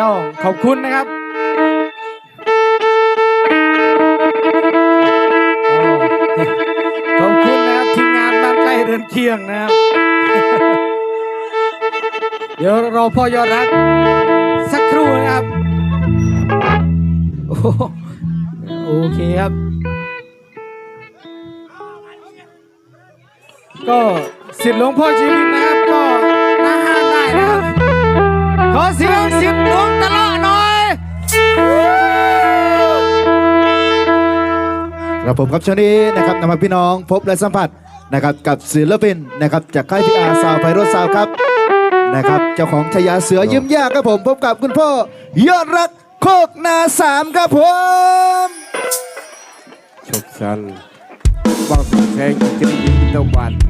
ต้องขอบคุณนะครับขอบคุณนะครับทีมงานบ้านใกล้เรือนเคียงนะครับ เดี๋ยวรอพ่อยอดรักสักครู่นะครับ โอเคครับ ก็สิทธิ์หลวงพ่อชีวินนะครับก็ เสียงสิทธิ์หลวงตะเลาะหน่อยครับผมครับช่วงนี้นะครับนำมาพี่น้องพบและสัมผัสนะครับกับศิลปินนะครับจากค่ายพีอาร์สาวไพโรจน์สาวครับนะครับเจ้าของชายาเสือยิ้มยากครับผมพบกับคุณพ่อยอดรักโคกนาสามครับผมชกชันว่างแสงจิตริยินตะวัน